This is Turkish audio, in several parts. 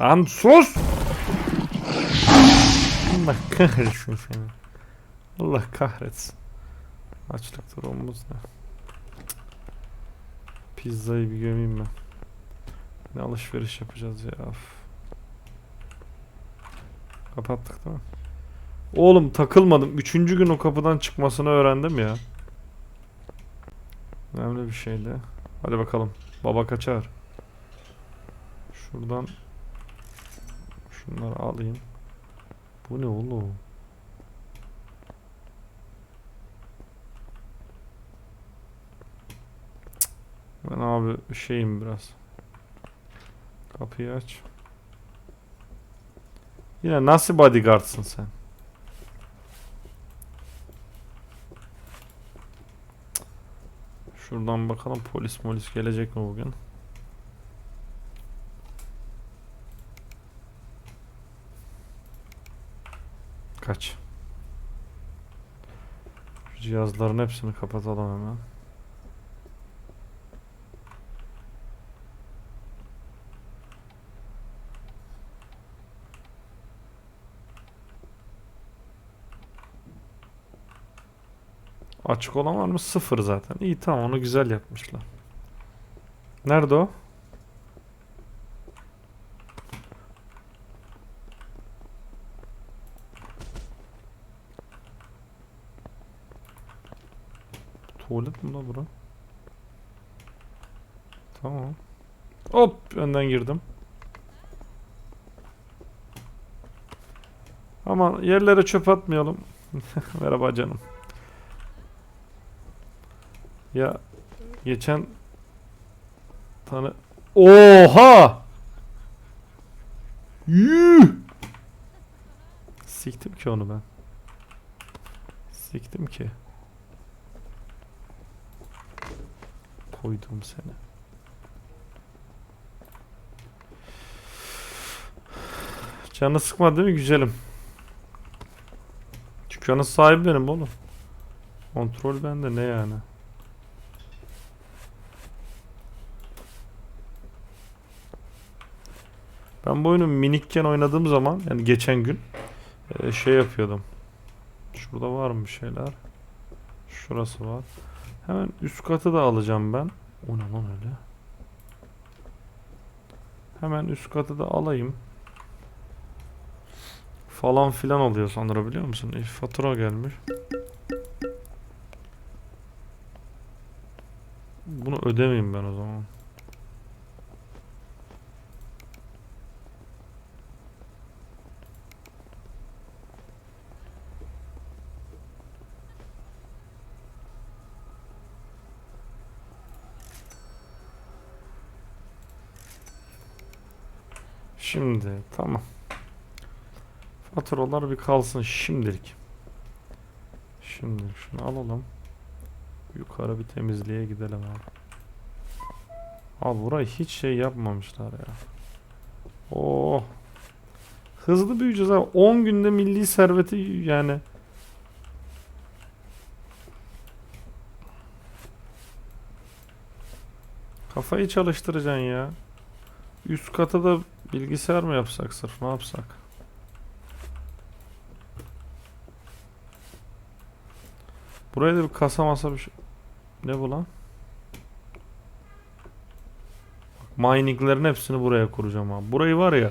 Lan sus! Allah kahretsin seni. Allah kahretsin. Açlık durumumuz ne? Pizzayı bir gömeyim ben. Ne alışveriş yapacağız ya. Of. Kapattık değil mi? Oğlum takılmadım. Üçüncü gün o kapıdan çıkmasını öğrendim ya. Önemli bir şeydi. Hadi bakalım. Baba kaçar. Şuradan şunları alayım. Bu ne oğlum? Ben abi şeyim biraz. Kapıyı aç. Yine nasıl bodyguardsın sen? Şuradan bakalım polis molis gelecek mi bugün? Kaç. Şu cihazların hepsini kapatalım hemen. Açık olan var mı? Sıfır zaten. İyi tamam onu güzel yapmışlar. Nerede o? Tuvalet mi la bura? Tamam. Hop önden girdim. Ama yerlere çöp atmayalım. Merhaba canım. Ya geçen tane Oha! Yuh! Siktim ki onu ben. Siktim ki. Koydum seni. Canı sıkma değil mi güzelim? Dükkanın sahibi benim oğlum. Kontrol bende ne yani? Ben bu oyunu minikken oynadığım zaman yani geçen gün e, şey yapıyordum. Şurada var mı bir şeyler? Şurası var. Hemen üst katı da alacağım ben. O ne lan öyle? Hemen üst katı da alayım. Falan filan oluyor sonra biliyor musun? E, fatura gelmiş. Bunu ödemeyeyim ben o zaman. Şimdi tamam. Faturalar bir kalsın şimdilik. Şimdi şunu alalım. Yukarı bir temizliğe gidelim abi. Abi burayı hiç şey yapmamışlar ya. Oo. Hızlı büyüyeceğiz abi. 10 günde milli serveti yani. Kafayı çalıştıracaksın ya. Üst kata da bilgisayar mı yapsak sırf ne yapsak? Buraya da bir kasa masa bir şey. Ne bu lan? Mininglerin hepsini buraya kuracağım abi. Burayı var ya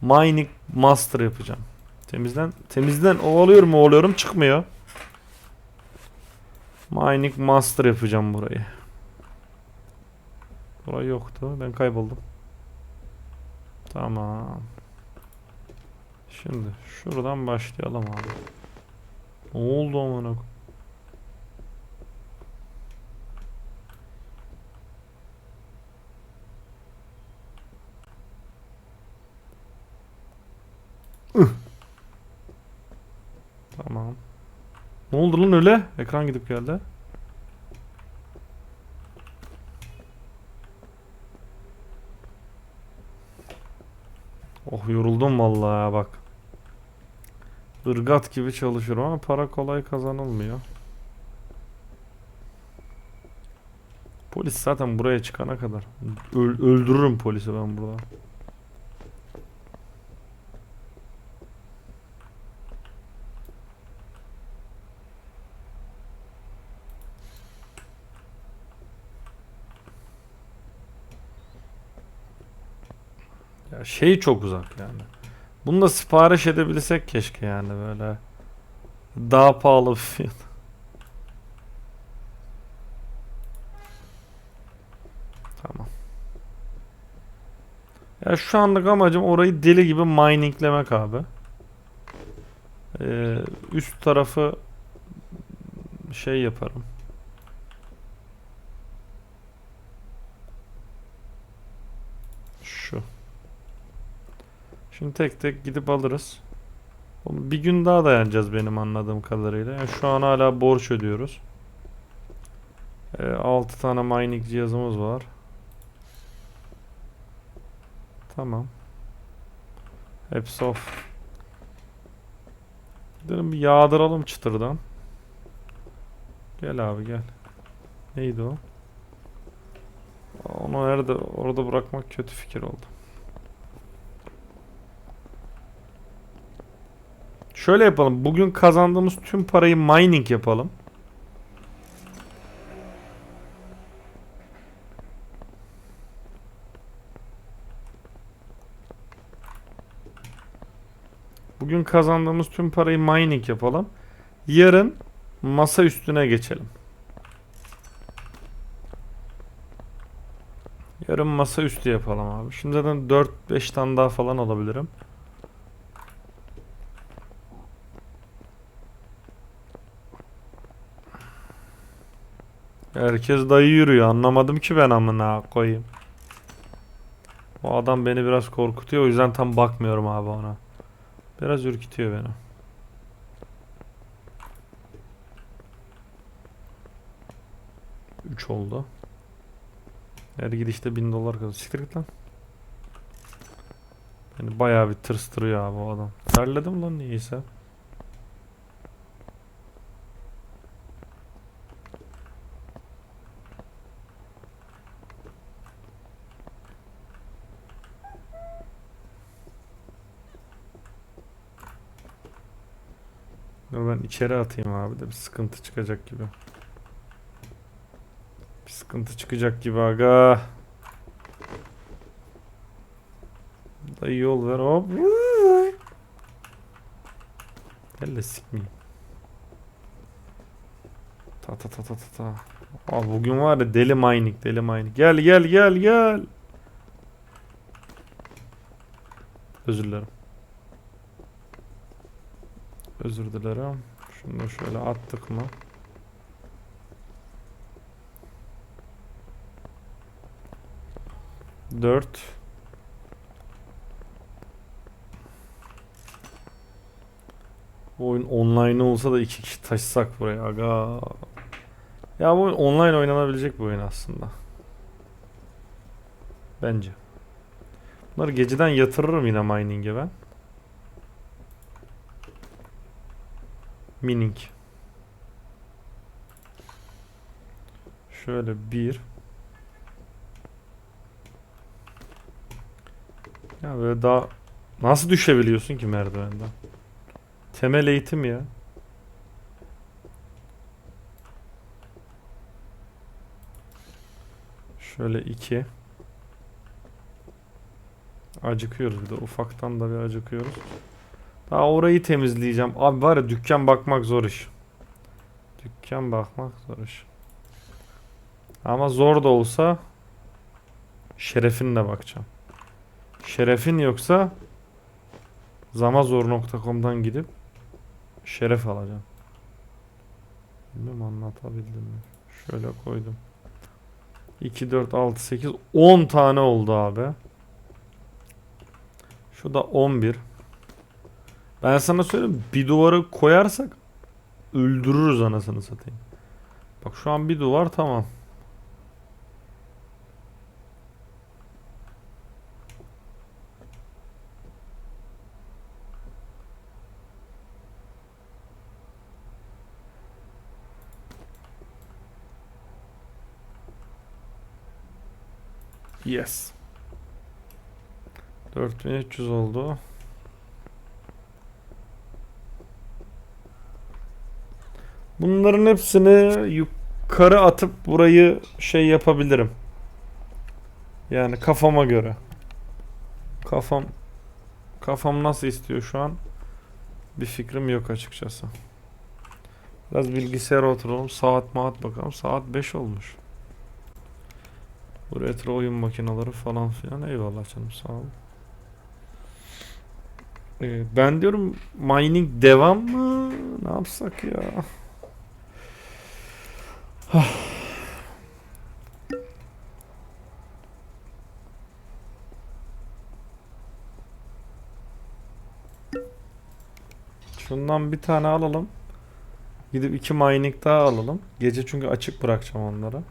mining master yapacağım. Temizden temizden ovalıyorum ovalıyorum çıkmıyor. Mining master yapacağım burayı. Burayı yoktu. Ben kayboldum. Tamam. Şimdi şuradan başlayalım abi. Ne oldu amına. Tamam. Ne oldu lan öyle? Ekran gidip geldi. Oh yoruldum vallahi bak. Irgat gibi çalışıyorum ama para kolay kazanılmıyor. Polis zaten buraya çıkana kadar. Öl- öldürürüm polisi ben burada. Şey çok uzak yani. Bunu da sipariş edebilsek keşke yani böyle. Daha pahalı bir fiyat. Tamam. Ya şu anlık amacım orayı deli gibi mininglemek abi. Ee, üst tarafı şey yaparım. Şu. Şimdi tek tek gidip alırız. Bir gün daha dayanacağız benim anladığım kadarıyla. Yani şu an hala borç ödüyoruz. Ee, 6 tane mining cihazımız var. Tamam. Hepsi off. Gidelim bir yağdıralım çıtırdan. Gel abi gel. Neydi o? Onu nerede orada bırakmak kötü fikir oldu. Şöyle yapalım. Bugün kazandığımız tüm parayı mining yapalım. Bugün kazandığımız tüm parayı mining yapalım. Yarın masa üstüne geçelim. Yarın masa üstü yapalım abi. Şimdi zaten 4-5 tane daha falan alabilirim. Herkes dayı yürüyor. Anlamadım ki ben amına koyayım. O adam beni biraz korkutuyor. O yüzden tam bakmıyorum abi ona. Biraz ürkütüyor beni. Üç oldu. Her gidişte bin dolar kazanıyor. Siktir git lan. Beni bayağı bir tırstırıyor abi o adam. Terledim lan niyeyse. Dur ben içeri atayım abi de bir sıkıntı çıkacak gibi. Bir sıkıntı çıkacak gibi aga. Dayı yol ver hop. Gel de sikmeyeyim. Ta ta ta ta ta ta. Abi bugün var ya deli mining deli mining. Gel gel gel gel. Özür dilerim. Özür dilerim. Şunu şöyle attık mı? Dört. Bu oyun online olsa da iki kişi taşısak buraya aga. Ya bu oyun online oynanabilecek bir oyun aslında. Bence. Bunları geceden yatırırım yine mining'e ben. Mining. Şöyle bir. Ya böyle daha nasıl düşebiliyorsun ki merdivenden? Temel eğitim ya. Şöyle iki. Acıkıyoruz bir de ufaktan da bir acıkıyoruz. Daha orayı temizleyeceğim. Abi var ya dükkan bakmak zor iş. Dükkan bakmak zor iş. Ama zor da olsa şerefinle bakacağım. Şerefin yoksa zamazor.com'dan gidip şeref alacağım. Bilmem anlatabildim mi? Şöyle koydum. 2, 4, 6, 8, 10 tane oldu abi. Şu da 11. Ben sana söyleyeyim bir duvarı koyarsak öldürürüz anasını satayım. Bak şu an bir duvar tamam. Yes. 4300 oldu. Bunların hepsini yukarı atıp burayı şey yapabilirim. Yani kafama göre. Kafam kafam nasıl istiyor şu an? Bir fikrim yok açıkçası. Biraz bilgisayara oturalım. Saat maat bakalım. Saat 5 olmuş. Bu retro oyun makineleri falan filan. Eyvallah canım sağ ol. Ee, ben diyorum mining devam mı? Ne yapsak ya? Şundan bir tane alalım. Gidip iki mining daha alalım. Gece çünkü açık bırakacağım onları.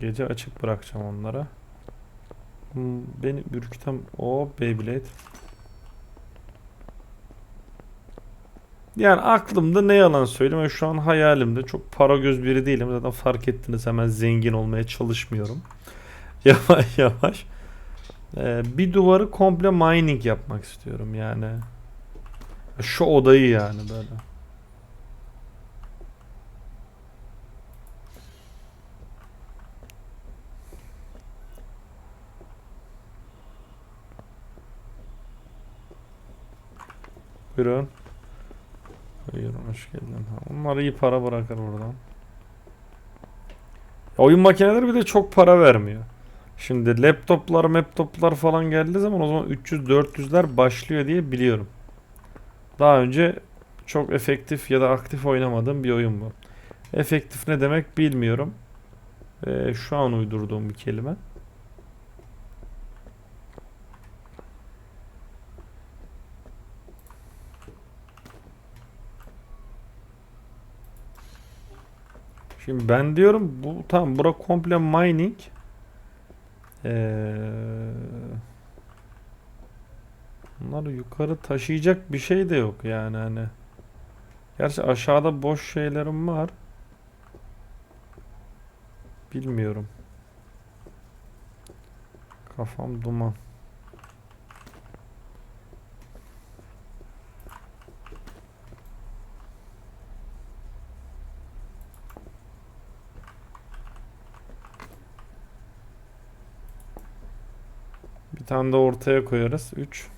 Gece açık bırakacağım onlara. Hmm, Beni ürküten o Beyblade. Yani aklımda ne yalan söyleyeyim. Şu an hayalimde çok para göz biri değilim. Zaten fark ettiniz hemen zengin olmaya çalışmıyorum. Yavaş yavaş. Ee, bir duvarı komple mining yapmak istiyorum yani. Şu odayı yani böyle. Buyurun. Buyurun hoş geldin. Onlar iyi para bırakır oradan. Oyun makineleri bir de çok para vermiyor. Şimdi laptoplar, laptoplar falan geldiği zaman o zaman 300-400'ler başlıyor diye biliyorum. Daha önce çok efektif ya da aktif oynamadığım bir oyun bu. Efektif ne demek bilmiyorum. Ee, şu an uydurduğum bir kelime. Şimdi ben diyorum bu tam bura komple mining. Ee, bunları yukarı taşıyacak bir şey de yok yani hani. Gerçi aşağıda boş şeylerim var. Bilmiyorum. Kafam duman. Tane de ortaya koyarız. 3.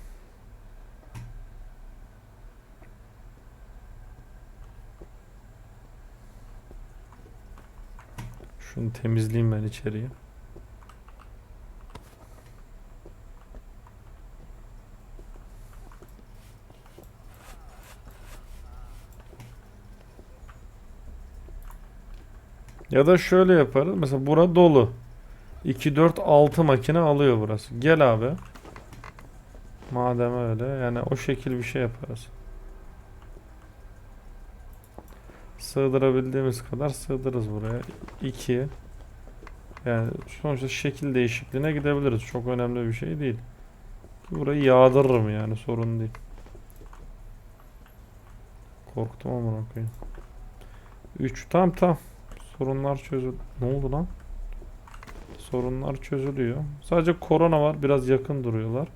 Şunu temizleyeyim ben içeriye. Ya da şöyle yaparız. Mesela bura dolu. 2 4 6 makine alıyor burası. Gel abi. Madem öyle yani o şekil bir şey yaparız. Sığdırabildiğimiz kadar sığdırırız buraya. 2 yani sonuçta şekil değişikliğine gidebiliriz. Çok önemli bir şey değil. Burayı yağdırırım yani sorun değil. Korktum amına koyayım. 3 tam tam. Sorunlar çözül. Ne oldu lan? Sorunlar çözülüyor. Sadece korona var. Biraz yakın duruyorlar.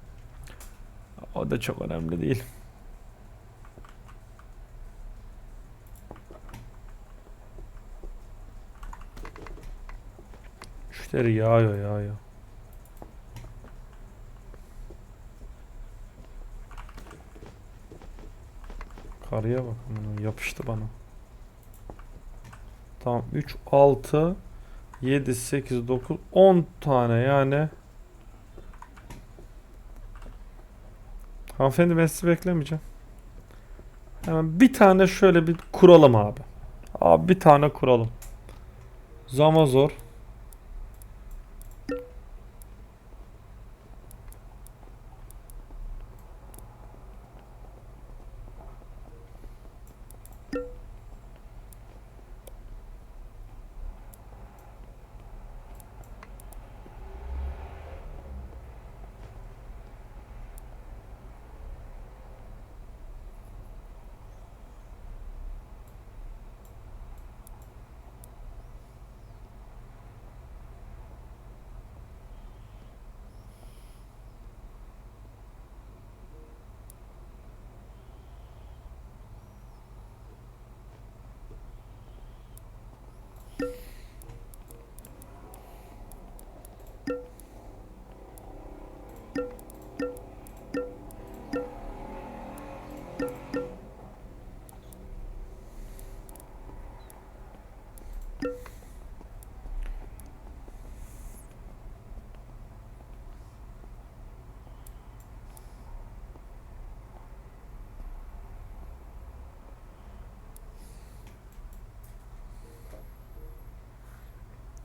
O da çok önemli değil. Müşteri yağıyor yağıyor. Karıya bak yapıştı bana. Tamam 3 6 7 8 9 10 tane yani. Hanımefendi ben sizi beklemeyeceğim. Hemen bir tane şöyle bir kuralım abi. Abi bir tane kuralım. Zama zor.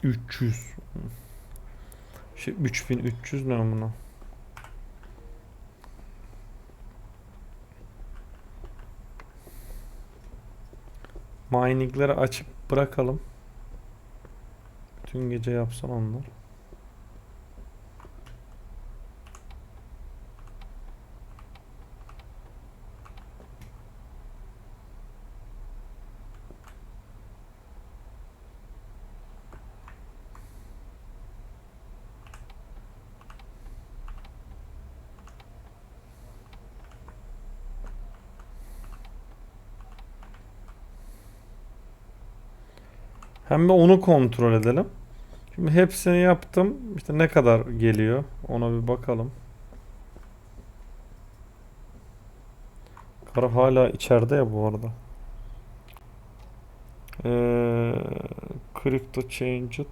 300. Şey 3300 ne amına? Miningleri açıp bırakalım. Bütün gece yapsan onlar. Hem de onu kontrol edelim. Şimdi hepsini yaptım. İşte ne kadar geliyor ona bir bakalım. Karı hala içeride ya bu arada. Ee, crypto changed.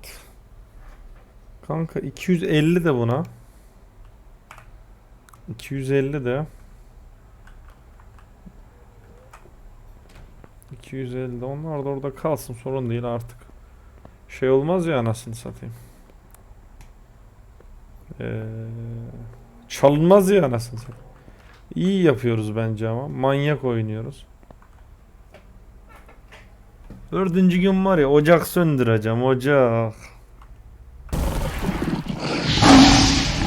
Kanka 250 de buna. 250 de. 250 de onlar da orada kalsın sorun değil artık. Şey olmaz ya anasını satayım. Ee, çalınmaz ya anasını satayım. İyi yapıyoruz bence ama. Manyak oynuyoruz. Dördüncü gün var ya ocak söndüreceğim ocak.